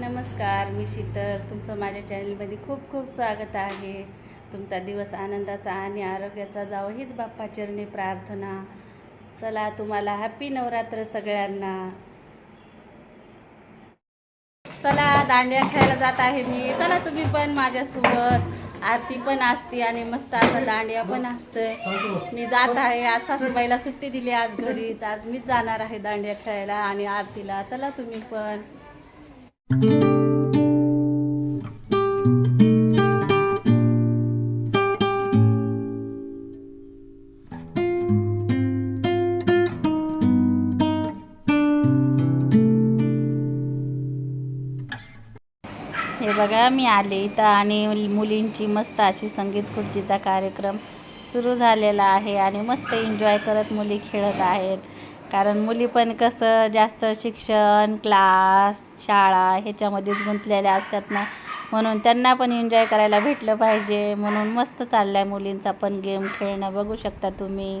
नमस्कार मी शीतल. तुमचं माझ्या चॅनलमध्ये खूप खूप स्वागत आहे. तुमचा दिवस आनंदाचा आणि आरोग्याचा जावं हीच बाप्पा चरणी प्रार्थना. चला तुम्हाला हॅपी नवरात्र सगळ्यांना. चला दांड्या खेळायला जात आहे मी. चला तुम्ही पण माझ्यासोबत. आरती पण असते आणि मस्त आता दांड्या पण असतं मी जात आहे. आज सासूबाईला सुट्टी दिली आज घरीच. आज मीच जाणार आहे दांड्या खेळायला आणि आरतीला. चला तुम्ही पण. हे बघा मी आले इथं आणि मुलींची मस्त अशी संगीत खुर्चीचा कार्यक्रम सुरू झालेला आहे आणि मस्त एन्जॉय करत मुली खेळत आहेत. कारण मुली पण कसं जास्त शिक्षण क्लास शाळा ह्याच्यामध्येच गुंतलेल्या असतात ना. म्हणून त्यांना पण एन्जॉय करायला भेटलं पाहिजे. म्हणून मस्त चाललाय मुलींचा पण गेम खेळणं. बघू शकता तुम्ही.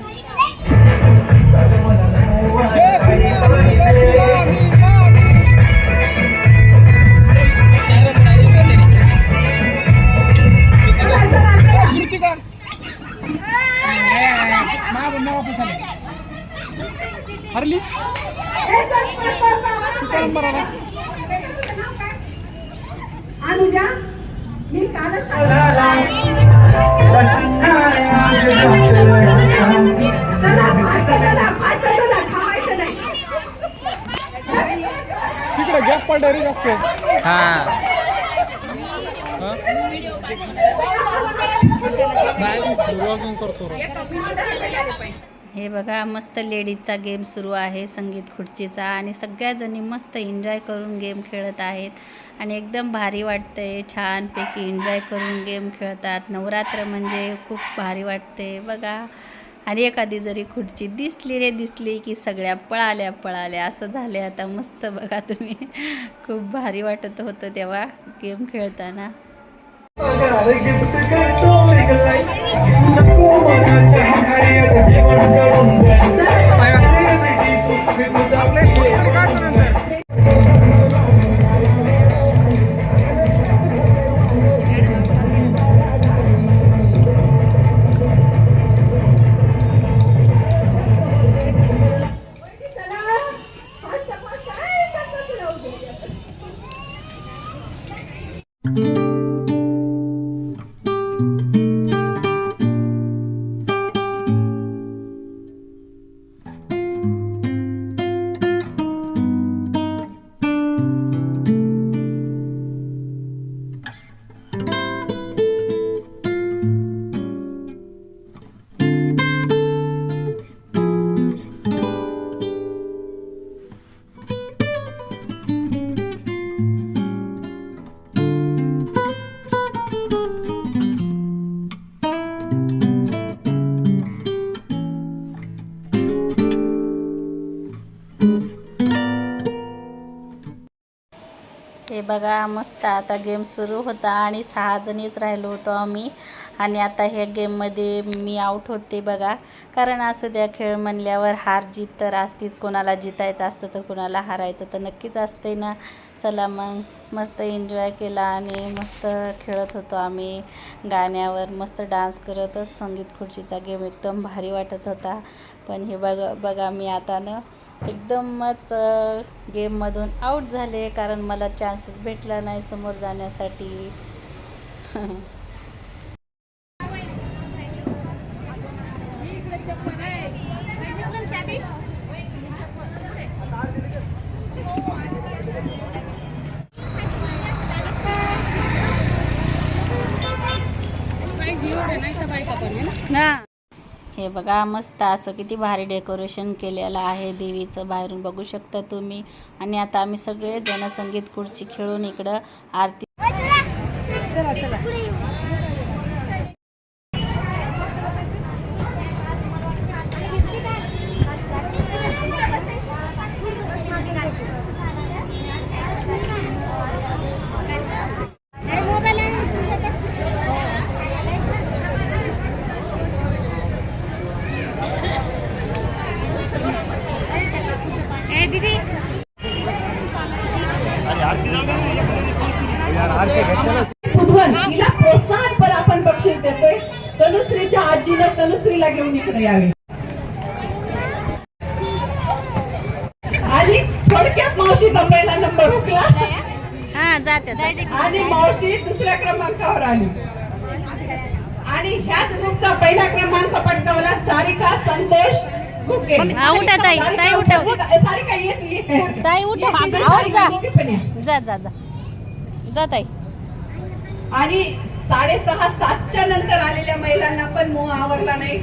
तिकडे गॅप पडला रे जास्त हा करतो. हे बघा मस्त लेडीजचा गेम सुरू आहे संगीत खुर्चीचा आणि सगळ्याजणी मस्त एन्जॉय करून गेम खेळत आहेत. आणि एकदम भारी वाटते छानपैकी एन्जॉय करून गेम खेळतात. नवरात्र म्हणजे खूप भारी वाटते बघा. आणि एखादी जरी खुर्ची दिसली रे दिसली की सगळ्या पळाल्या पळाल्या असं झाले आता मस्त बघा तुम्ही. खूप भारी वाटत होतं तेव्हा गेम खेळताना. हे बघा मस्त आता गेम सुरू होता आणि सहा जणीच राहिलो होतो आम्ही. आणि आता ह्या गेममध्ये मी आऊट होते बघा. कारण असं त्या खेळ म्हणल्यावर हार जीत तर असतीच. कोणाला जितायचं असतं तर कोणाला हारायचं तर नक्कीच असते ना. चला मग मस्त एन्जॉय केला आणि मस्त खेळत होतो आम्ही. गाण्यावर मस्त डान्स करतच. संगीत खुर्चीचा गेम एकदम भारी वाटत होता. पण हे बघा बघा मी आता ना एकदमच गेममधून आऊट झाले कारण मला चान्सेस भेटला नाही समोर जाण्यासाठी. हे बघा मस्त असं किती भारी डेकोरेशन केलेलं आहे देवीचं बाहेरून बघू शकता तुम्ही. आणि आता आम्ही सगळे जण संगीत खुर्ची खेळून इकडं आरती तिला प्रोत्साहन पण आपण बक्षीस देतोय. तनुश्रीच्या आजीनं तनुश्रीला घेऊन इकडे यावे. आणि थोडक्यात मावशीचा पहिला नंबर हुकला. हा जाते आणि मावशी दुसऱ्या क्रमांकावर आली. आणि ह्याच ग्रुपचा पहिला क्रमांक पटकावला सारिका संतोष घुगे उठा ताई, सारिका ताई, उठा. उठा. सारिका ये तू ये. ताई उठा. जा. जा जा. जा जा ताई आणि साडेसहा सातच्या नंतर आलेल्या महिलांना पण मोह आवरला नाही.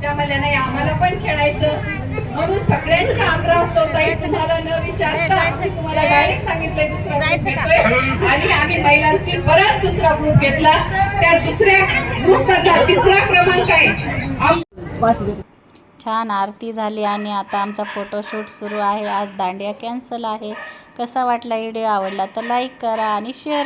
त्या म्हणल्या नाही आम्हाला पण खेळायचं. म्हणून सगळ्यांचा आग्रह असतो ताई तुम्हाला न विचारता आम्ही तुम्हाला डायरेक्ट सांगितलंय दुसरा ग्रुप घेतोय. आणि आम्ही महिलांची परत दुसरा ग्रुप घेतला. त्या दुसऱ्या ग्रुप मधला तिसरा क्रमांक आहे. छान आरती झाली आणि आता आमचा फोटोशूट सुरू आहे. आज दांडिया कॅन्सल आहे. कसा वाटला व्हिडिओ आवडला तर लाईक करा आणि शेअर